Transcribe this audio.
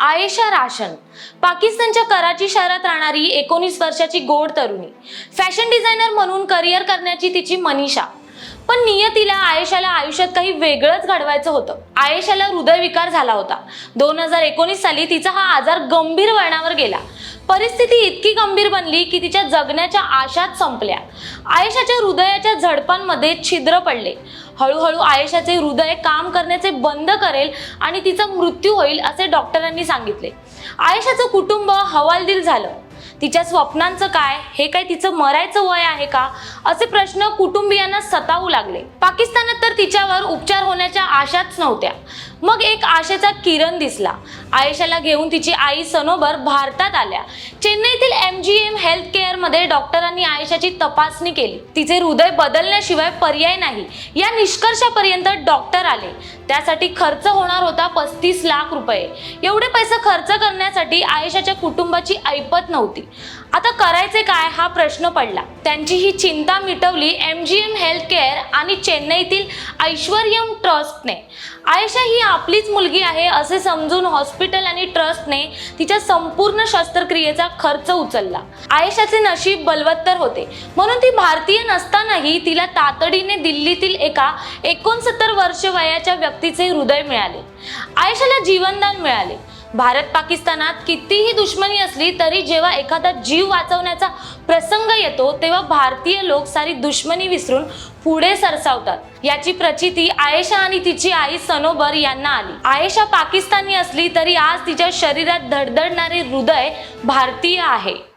Ayesha ration. पाकिस्तानच्या कराची शहरात राहणारी एकोणीस वर्षाची गोड तरुणी. फॅशन डिझायनर म्हणून करिअर करण्याची तिची मनीषा. पण नियतीला आयेशाला आयुष्यात काही वेगळंच घडवायचं होतं. आयेशाला हृदयविकार झाला होता. दोन हजार एकोणीस साली तिचा हा आजार गंभीर वळणावर गेला. परिस्थिती इतकी गंभीर बनली की तिच्या जगण्याच्या आशाच संपल्या. आयेशाच्या हृदयाच्या झडपांमध्ये छिद्र पडले. हळूहळू आयेशाचे हृदय काम करण्याचे बंद करेल आणि तिचा मृत्यू होईल असे डॉक्टरांनी सांगितले. आयेशाचं कुटुंब हवालदिल झालं. तिच्या स्वप्नांचं काय? हे काय तिचं मरायचं वय आहे का? असे प्रश्न कुटुंबियांना सतावू लागले. पाकिस्तानात तर तिच्यावर उपचार होण्याच्या आशाच नव्हत्या. मग एक आशेचा किरण दिसला. आयशाला घेऊन तिची आई सनोबर भारतात आल्या. चेन्नईतील एम जी एम हेल्थ केअरमध्ये डॉक्टरांनी आयशाची तपासणी केली. तिचे हृदय बदलण्याशिवाय पर्याय नाही. या निष्कर्षापर्यंत डॉक्टर आले. त्यासाठी खर्च होणार होता पस्तीस लाख रुपये. एवढे पैसे खर्च करण्यासाठी आयशाच्या कुटुंबाची ऐपत नव्हती. आता करायचे काय हा प्रश्न पडला. त्यांची ही चिंता मिटवली M G M health care आणि चेन्नईतील ऐश्वर्यम ट्रस्टने. आयशा ही आपलीच मुलगी आहे असे समजून हॉस्पिटल आणि ट्रस्टने तिच्या संपूर्ण शस्त्रक्रियेचा खर्च उचलला. आयशाचे नशीब बलवत्तर होते. म्हणून ती भारतीय नसतानाही तिला तातडीने दिल्लीतील एका एकोणसत्तर वर्ष वयाच्या व्यक्तीचे हृदय मिळाले. आयेशाला जीवनदान मिळाले. भारत पाकिस्तानात कितीही दुश्मनी असली तरी जेव्हा एखादा जीव वाचवण्याचा प्रसंग येतो तेव्हा भारतीय लोक सारी दुश्मनी विसरून पुढे सरसावतात. याची प्रचिती आयेशा आणि तिची आई सनोबर यांना आली. आयेशा पाकिस्तानी असली तरी आज तिच्या शरीरात धडधडणारे हृदय भारतीय आहे.